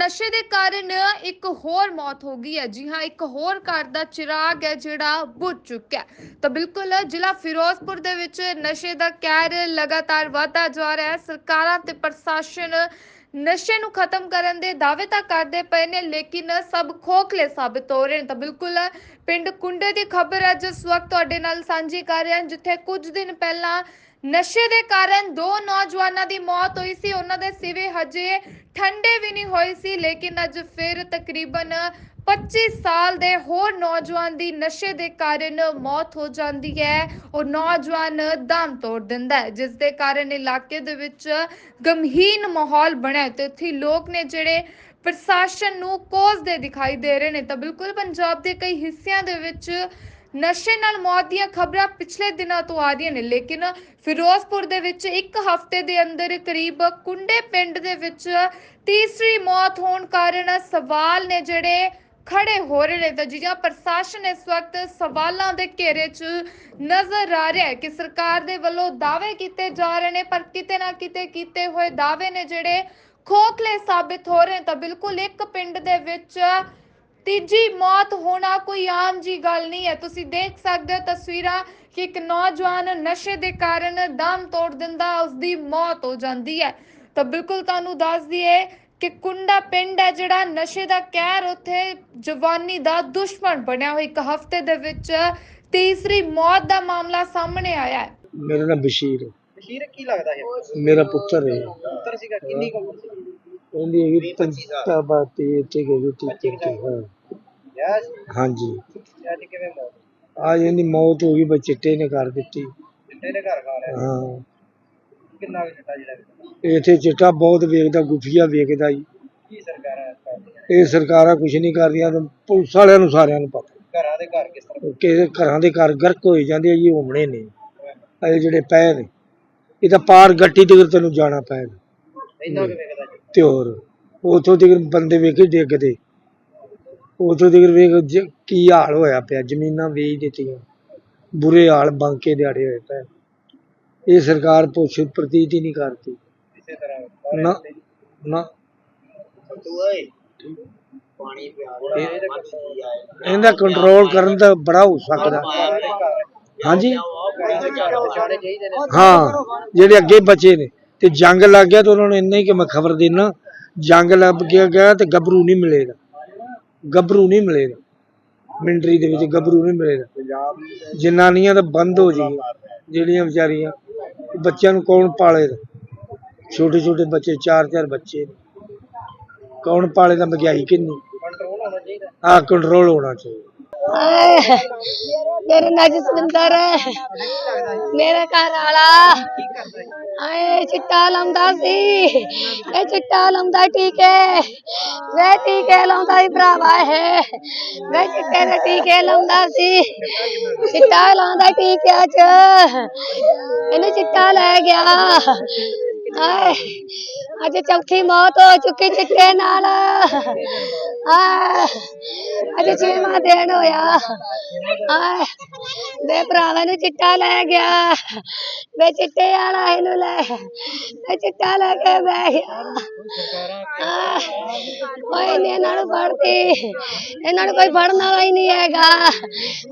ਨਸ਼ੇ ਦੇ ਕਾਰਨ ਇੱਕ ਹੋਰ ਮੌਤ ਹੋ ਗਈ ਹੈ। ਜੀ ਹਾਂ, ਇੱਕ ਹੋਰ ਘਰ ਦਾ ਚਿਰਾਗ ਹੈ ਜਿਹੜਾ ਬੁਝ ਚੁੱਕਿਆ ਤਾਂ ਬਿਲਕੁਲ ਜ਼ਿਲ੍ਹਾ ਫਿਰੋਜ਼ਪੁਰ ਦੇ ਵਿੱਚ ਨਸ਼ੇ ਦਾ ਕਹਿਰ ਲਗਾਤਾਰ ਵਧਦਾ ਜਾ ਰਿਹਾ ਹੈ। ਸਰਕਾਰਾਂ ਤੇ ਪ੍ਰਸ਼ਾਸਨ ਨਸ਼ੇ ਨੂੰ ਖਤਮ ਕਰਨ ਦੇ ਦਾਅਵੇ ਤਾਂ ਕਰਦੇ ਪਏ ਨੇ, ਲੇਕਿਨ ਸਭ ਖੋਖਲੇ ਸਾਬਤ ਹੋ ਰਹੇ ਨੇ। ਤਾਂ ਬਿਲਕੁਲ ਪਿੰਡ ਕੁੰਡੇ ਦੀ ਖਬਰ ਹੈ ਜਿਸ ਵਕਤ ਤੁਹਾਡੇ ਨਾਲ ਸਾਂਝੀ ਕਰ ਰਹੇ ਹਾਂ, ਜਿੱਥੇ ਕੁਝ ਦਿਨ ਪਹਿਲਾਂ ਨਸ਼ੇ ਦੇ ਕਾਰਨ ਦੋ ਨੌਜਵਾਨਾਂ ਦੀ ਮੌਤ ਹੋਈ ਸੀ। ਉਹਨਾਂ ਦੇ ਸਿਵੇ ਹਜੇ ਠੰਡੇ ਵੀ ਨਹੀਂ ਹੋਏ ਸੀ, ਲੇਕਿਨ ਅੱਜ ਫਿਰ ਤਕਰੀਬਨ 25 ਸਾਲ ਦੇ ਹੋਰ ਨੌਜਵਾਨ ਦੀ ਨਸ਼ੇ ਦੇ ਕਾਰਨ ਮੌਤ ਹੋ ਜਾਂਦੀ ਹੈ। ਉਹ ਨੌਜਵਾਨ ਦਮ ਤੋੜ ਦਿੰਦਾ ਹੈ, ਜਿਸ ਦੇ ਕਾਰਨ ਇਲਾਕੇ ਦੇ ਵਿੱਚ ਗਮਹੀਨ ਮਾਹੌਲ ਬਣਿਆ ਤੇ ਉੱਥੇ ਲੋਕ ਨੇ ਜਿਹੜੇ ਪ੍ਰਸ਼ਾਸਨ ਨੂੰ ਕੋਸਦੇ ਦਿਖਾਈ ਦੇ ਰਹੇ ਨੇ। ਤਾਂ ਬਿਲਕੁਲ ਪੰਜਾਬ ਦੇ ਕਈ ਹਿੱਸਿਆਂ ਦੇ ਵਿੱਚ ਨਸ਼ੇ ਨਾਲ ਮੌਤ ਦੀਆਂ ਖਬਰਾਂ ਪਿਛਲੇ ਦਿਨਾਂ ਤੋਂ ਆ ਰਹੀਆਂ ਨੇ, ਲੇਕਿਨ ਫਿਰੋਜ਼ਪੁਰ ਦੇ ਵਿੱਚ ਇੱਕ ਹਫ਼ਤੇ ਦੇ ਅੰਦਰ ਕਰੀਬ ਕੁੰਡੇ ਪਿੰਡ ਦੇ ਵਿੱਚ ਤੀਸਰੀ ਮੌਤ ਹੋਣ ਕਾਰਨ ਸਵਾਲ ਨੇ ਜਿਹੜੇ ਖੜੇ ਹੋ ਰਹੇ ਨੇ ਤਾਂ ਜਿਹੜਾ ਪ੍ਰਸ਼ਾਸਨ ਇਸ ਵਕਤ ਸਵਾਲਾਂ ਦੇ ਘੇਰੇ 'ਚ ਨਜ਼ਰ ਆ ਰਿਹਾ ਹੈ ਕਿ ਸਰਕਾਰ ਦੇ ਵੱਲੋਂ ਦਾਅਵੇ ਕੀਤੇ ਜਾ ਰਹੇ ਨੇ, ਪਰ ਕਿਤੇ ਨਾ ਕਿਤੇ ਕੀਤੇ ਹੋਏ ਦਾਅਵੇ ਨੇ ਜਿਹੜੇ ਖੋਖਲੇ ਸਾਬਿਤ ਹੋ ਰਹੇ ਨੇ ਤਾਂ ਬਿਲਕੁਲ ਇੱਕ ਪਿੰਡ ਦੇ ਵਿੱਚ ਤੀਜੀ ਮੌਤ ਹੋਣਾ ਕੋਈ ਆਮ ਜੀ ਗੱਲ ਨਹੀਂ ਹੈ। ਤੁਸੀਂ ਦੇਖ ਸਕਦੇ ਹੋ ਤਸਵੀਰਾਂ ਕਿ ਇੱਕ ਨੌਜਵਾਨ ਨਸ਼ੇ ਦੇ ਕਾਰਨ ਦਮ ਤੋੜ ਦਿੰਦਾ ਉਸ ਦੀ ਮੌਤ ਹੋ ਜਾਂਦੀ ਹੈ। ਤਾਂ ਬਿਲਕੁਲ ਤੁਹਾਨੂੰ ਦੱਸ ਦਈਏ ਕਿ ਕੁੰਡਾ ਪਿੰਡ ਹੈ ਜਿਹੜਾ ਨਸ਼ੇ ਦਾ ਕਹਿਰ ਉੱਥੇ ਜਵਾਨੀ ਦਾ ਦੁਸ਼ਮਣ ਬਣਿਆ ਹੋਇਆ ਇੱਕ ਹਫ਼ਤੇ ਦੇ ਵਿੱਚ ਤੀਸਰੀ ਮੌਤ ਦਾ ਮਾਮਲਾ ਸਾਹਮਣੇ ਆਇਆ ਹੈ। ਮੇਰਾ ਨਾਮ ਬਸ਼ੀਰ ਹੈ। ਬਸ਼ੀਰ ਕੀ ਲੱਗਦਾ ਹੈ? ਮੇਰਾ ਪੁੱਤਰ ਹੈ। ਪੁੱਤਰ ਸੀਗਾ ਕਿੰਨੀ ਕੁ ਉਮਰ ਸੀ? ਉਹਦੀ ਹੈਗੀ ਪੰਤਾ ਬਾਤੀ ਇੱਥੇ ਗਈ ਤੀ ਹਾਂ। ਯਾਰ ਹਾਂਜੀ। ਅੱਜ ਕਿਵੇਂ ਮੌਤ ਅੱਜ ਇਹਦੀ ਮੌਤ ਹੋ ਗਈ ਬਈ ਚਿੱਟੇ ਨੇ ਕਰ ਦਿੱਤੀ। ਚਿੱਟੇ ਨੇ ਘਰ ਖਾ ਲਿਆ? ਹਾਂ। ਕਿੰਨਾ ਚਿੱਟਾ ਜਿਹੜਾ? ਇੱਥੇ ਚਿੱਟਾ ਬਹੁਤ ਵੇਖਦਾ ਗੁਫੀਆ ਵੇਖਦਾ ਜੀ। ਕੀ ਸਰਕਾਰਾਂ ਇਹ ਸਰਕਾਰਾਂ ਕੁਝ ਨਹੀਂ ਕਰਦੀਆਂ ਤੇ ਪੁਲਿਸ ਵਾਲਿਆਂ ਨੂੰ ਸਾਰਿਆਂ ਨੂੰ ਪਤਾ। ਘਰਾਂ ਦੇ ਘਰ ਕਿਸ ਤਰ੍ਹਾਂ? ਕਿ ਘਰਾਂ ਦੇ ਘਰ ਗਰਕ ਹੋਈ ਜਾਂਦੇ ਆ ਜੀ ਹੋਮਣੇ ਨੇ। ਇਹ ਜਿਹੜੇ ਪੈ ਨੇ ਇਹ ਤਾਂ ਪਾਰ ਗੱਟੀ ਤੇ ਤੈਨੂੰ ਜਾਣਾ ਜੀ ਤੇ ਹੋਰ ਉਥੋਂ ਤੱਕ ਬੰਦੇ ਵੇਖੇ ਡਿੱਗਦੇ ਉਥੋਂ ਤੱਕ ਵੇਖ ਜ- ਕੀ ਹਾਲ ਹੋਇਆ ਪਿਆ ਜ਼ਮੀਨਾਂ ਵੇਚ ਦਿੱਤੀਆਂ। ਬੁਰੇ ਹਾਲ ਬੰਕੇ ਦਿਹਾੜੇ ਹੋਏ ਪਏ। ਇਹ ਸਰਕਾਰ ਪੁੱਛ ਪ੍ਰਤੀਤ ਹੀ ਨਹੀਂ ਕਰਦੀ। ਇਸੇ ਤਰ੍ਹਾਂ ਨਾ ਨਾ। ਤੂੰ ਓਏ ਪਾਣੀ ਪਿਆ ਇਹਦਾ ਕੰਟਰੋਲ ਕਰਨ ਦਾ ਬੜਾ ਹੋ ਸਕਦਾ। ਹਾਂਜੀ। ਹਾਂ ਜਿਹੜੇ ਅੱਗੇ ਬਚੇ ਨੇ। ਤੇ ਜੰਗ ਲੱਗ ਗਿਆ ਤਾਂ ਉਹਨਾਂ ਨੂੰ ਇੰਨਾ ਹੀ ਕਿ ਮੈਂ ਖਬਰ ਦੇਣਾ ਜੰਗ ਲੱਗ ਗਿਆ ਗਿਆ ਤੇ ਗੱਭਰੂ ਨਹੀਂ ਮਿਲੇਗਾ। ਗੱਭਰੂ ਨਹੀਂ ਮਿਲੇਗਾ। ਮਿਲਟਰੀ ਦੇ ਵਿੱਚ ਗੱਭਰੂ ਨਹੀਂ ਮਿਲੇਗਾ। ਜਨਾਨੀਆਂ ਤਾਂ ਬੰਦ ਹੋ ਜਾਈਆਂ, ਜਿਹੜੀਆਂ ਵਿਚਾਰੀਆਂ, ਬੱਚਿਆਂ ਨੂੰ ਕੌਣ ਪਾਲੇਗਾ? ਛੋਟੇ ਛੋਟੇ ਬੱਚੇ ਚਾਰ ਚਾਰ ਬੱਚੇ ਨੇ। ਕੌਣ ਪਾਲੇਗਾ, ਮਹਿੰਗਾਈ ਕਿੰਨੀ? ਕੰਟਰੋਲ ਆ ਕੰਟਰੋਲ ਹੋਣਾ ਚਾਹੀਦਾ। ਮੇਰਾ ਨਾਂ ਜਸਵਿੰਦਰ ਹੈ ਮੇਰਾ ਘਰ ਵਾਲਾ। ਆਏ, ਚਿੱਟਾ ਲਾਉਂਦਾ ਸੀ। ਇਹ ਚਿੱਟਾ ਲਾਉਂਦਾ ਟੀਕੇ। ਵੇ ਟੀਕੇ ਲਾਉਂਦਾ ਹੀ ਭਰਾਵਾ ਹੈ ਵੇ ਚਿੱਟੇ ਦੇ ਟੀਕੇ ਲਾਉਂਦਾ ਸੀ। ਚਿੱਟਾ ਲਾਉਂਦਾ ਟੀਕਿਆਂ ਚ। ਇਹਨੂੰ ਚਿੱਟਾ ਲੈ ਗਿਆ। ਆਏ, ਅੱਜ ਚੌਥੀ ਮੌਤ ਹੋ ਚੁੱਕੀ ਚਿੱਟੇ ਨਾਲ। ਆਏ, ਅੱਜ ਛੇਵਾਂ ਦਿਨ ਹੋਇਆ। ਆਏ, ਦੇ ਭਰਾਵਾਂ ਨੂੰ ਚਿੱਟਾ ਲੈ ਗਿਆ। ਵੇ ਚਿੱਟੇ ਵਾਲਾ ਇਹਨੂੰ ਲੈ। ਵੇ ਚਿੱਟਾ ਲੈ ਕੇ ਬਹਿ ਗਿਆ। ਆਏ, ਓਏ ਨੇ ਇਹਨਾਂ ਨੂੰ ਫੜਤੀ। ਇਹਨਾਂ ਨੂੰ ਕੋਈ ਫੜਨ ਵਾਲਾ ਹੀ ਨਹੀਂ ਹੈਗਾ।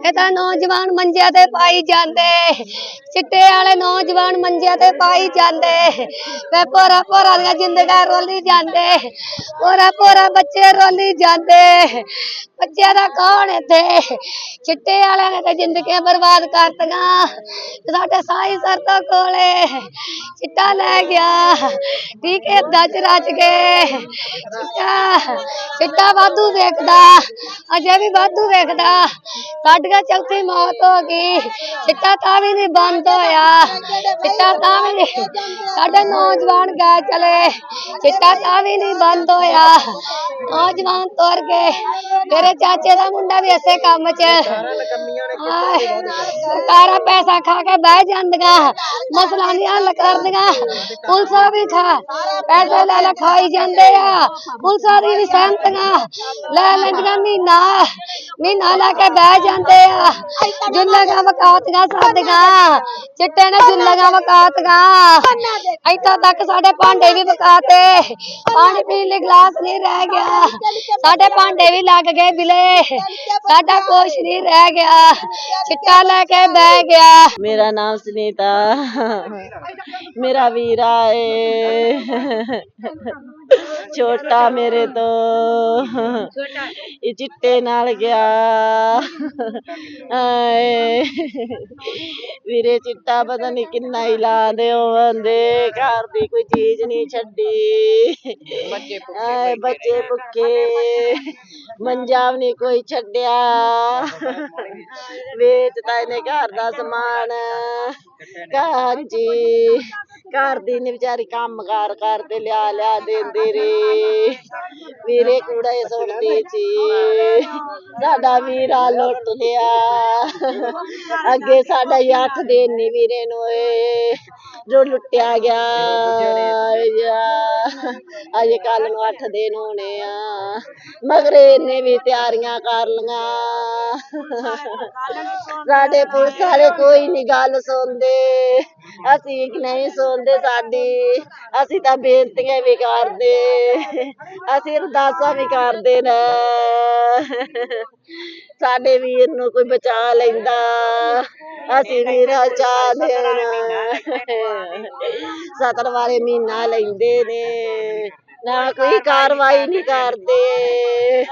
ਇਹ ਤਾਂ ਨੌਜਵਾਨ ਮੰਜਿਆਂ ਤੇ ਪਾਈ ਜਾਂਦੇ। ਚਿੱਟੇ ਵਾਲੇ ਨੌਜਵਾਨ ਮੰਜਿਆਂ ਤੇ ਪਾਈ ਜਾਂਦੇ। ਵੇ ਪੋਰਾ ਪੋਰਾ ਦੀਆਂ ਜ਼ਿੰਦਗੀਆਂ ਰੋਲੀ ਜਾਂਦੇ। ਪੋਰਾ ਪੋਰਾ ਬੱਚੇ ਰੋਲੀ ਜਾਂਦੇ। ਬੱਚਿਆਂ ਦਾ ਕੌਣ ਇੱਥੇ? ਚਿੱਟੇ ਵਾਲਿਆਂ ਨੇ ਤਾਂ ਜ਼ਿੰਦਗੀਆਂ ਬਰਬਾਦ ਕਰਤੀਆਂ। ਸਾਡੇ ਸਾਈ ਸਰਤਾ ਕੋਲੇ। ਚਿੱਟਾ ਲੈ ਗਿਆ। ਟੀਕੇ ਦੱਜ ਰਚ ਗਏ। ਚਿੱਟਾ ਚਿੱਟਾ ਵਾਧੂ ਵੇਖਦਾ, ਅਜੇ ਵੀ ਵਾਧੂ ਵੇਖਦਾ। ਸਾਡੀਆਂ ਚੌਥੀ ਮੌਤ ਹੋ ਗਈ। ਚਿੱਟਾ ਤਾਂ ਵੀ ਨਹੀਂ ਬੰਦ ਹੋਇਆ। ਚਿੱਟਾ ਤਾਂ ਵੀ ਨਹੀਂ ਸਾਡੇ ਨੌਜਵਾਨ ਗਏ ਚਲੇ। ਚਿੱਟਾ ਤਾਂ ਵੀ ਨਹੀਂ ਬੰਦ ਹੋਇਆ। ਨੌਜਵਾਨ ਤੁਰ ਗਏ। ਮੇਰੇ ਚਾਚੇ ਦਾ ਮੁੰਡਾ ਵੀ ਇਸੇ ਕੰਮ 'ਚ ਸਰਕਾਰਾਂ ਪੈਸਾ ਖਾ ਕੇ ਬਹਿ ਜਾਂਦੀਆਂ ਮਸਲਾ ਨਹੀਂ ਹੱਲ ਕਰਦੀਆਂ ਪੁਲਿਸ ਵੀ ਖਾ, ਪੈਸੇ ਲੈ ਲੈ ਖਾਈ ਜਾਂਦੇ ਆ। ਪੁਲਿਸਾਂ ਦੀ ਵੀ ਸਹਿਮਤੀਆਂ, ਲੈ ਲੈਂਦੀਆਂ ਮਹੀਨਾ ਮਹੀਨਾ ਲੈ ਕੇ ਬਹਿ ਜਾਂਦੇ ਆ। ਜੁੱਲੀਆਂ ਵਕਾਤੀਆਂ ਸਾਡੀਆਂ, ਚਿੱਟੇ ਨੇ ਜੁੱਲੀਆਂ ਵਕਾਤੀਆਂ। ਇੱਥੋਂ ਤੱਕ ਸਾਡੇ ਭਾਂਡੇ ਵੀ ਵਕਾਤੇ, ਪਾਣੀ ਪੀਣ ਲਈ ਗਲਾਸ ਨਹੀਂ ਰਹਿ ਗਿਆ। ਸਾਡੇ ਭਾਂਡੇ ਵੀ ਲੱਗ ਗਏ ਬਿਲੇ। ਸਾਡਾ ਕੁਛ ਨਹੀਂ ਰਹਿ ਗਿਆ। ਚਿੱਟਾ ਲੈ ਕੇ ਬਹਿ ਗਿਆ। ਮੇਰਾ ਨਾਮ ਸੁਨੀਤਾ। ਮੇਰਾ ਵੀਰਾ ਏ। ਛੋਟਾ ਮੇਰੇ ਤੋਂ। ਇਹ ਚਿੱਟੇ ਨਾਲ ਗਿਆ। ਆਏ। ਵੀਰੇ ਚਿੱਟਾ ਪਤਾ ਨਹੀਂ ਕਿੰਨਾ ਹੀ ਲਾਉਂਦੇ ਹੋਵੰਦੇ ਘਰ ਦੀ ਕੋਈ ਚੀਜ਼ ਨਹੀਂ ਛੱਡੀ। ਆਏ ਬੱਚੇ ਭੁੱਖੇ ਮੰਜਾ ਵੀ ਨਹੀਂ ਕੋਈ ਛੱਡਿਆ। ਵੇਚਤਾ ਇਹਨੇ ਘਰ ਦਾ ਸਮਾਨ। ਹਾਂਜੀ ਘਰ ਦੀ ਨੀ ਵਿਚਾਰੀ ਕੰਮ ਕਾਰ ਕਰਦੇ ਲਿਆ ਲਿਆ ਦਿੰਦੇ ਰੇ। ਵੀਰੇ ਕੂੜੇ ਸੁਣਦੇ ਸੀ। ਸਾਡਾ ਵੀਰਾ ਲੁੱਟ ਲਿਆ। ਅੱਗੇ ਸਾਡਾ ਹੀ ਅੱਠ ਦਿਨ ਨੀ ਵੀਰੇ ਨੂੰ ਏ, ਜੋ ਲੁੱਟਿਆ ਗਿਆ। ਅਜੇ ਕੱਲ ਨੂੰ ਅੱਠ ਦਿਨ ਹੋਣੇ ਆ। ਮਗਰੇ ਇਹਨੇ ਵੀ ਤਿਆਰੀਆਂ ਕਰ ਲੀਆਂ ਸਾਡੇ ਪੁਲਿਸ ਵਾਲੇ ਕੋਈ ਨਹੀਂ ਗੱਲ ਸੁਣਦੇ। ਅਸੀਂ ਨਹੀਂ ਸੁਣਦੇ ਸਾਡੀ। ਅਸੀਂ ਤਾਂ ਬੇਨਤੀਆਂ ਵੀ ਕਰਦੇ। ਅਸੀਂ ਅਰਦਾਸਾਂ ਵੀ ਕਰਦੇ ਨੇ। ਸਾਡੇ ਵੀਰ ਨੂੰ ਕੋਈ ਬਚਾ ਲੈਂਦਾ। ਅਸੀਂ ਵੀਰਾ ਚਾਹ ਦੇਣਾ ਸਤਰ ਵਾਲੇ ਮਹੀਨਾ ਲੈਂਦੇ ਨੇ। ਨਾ ਕੋਈ ਕਾਰਵਾਈ ਨਹੀਂ ਕਰਦੇ।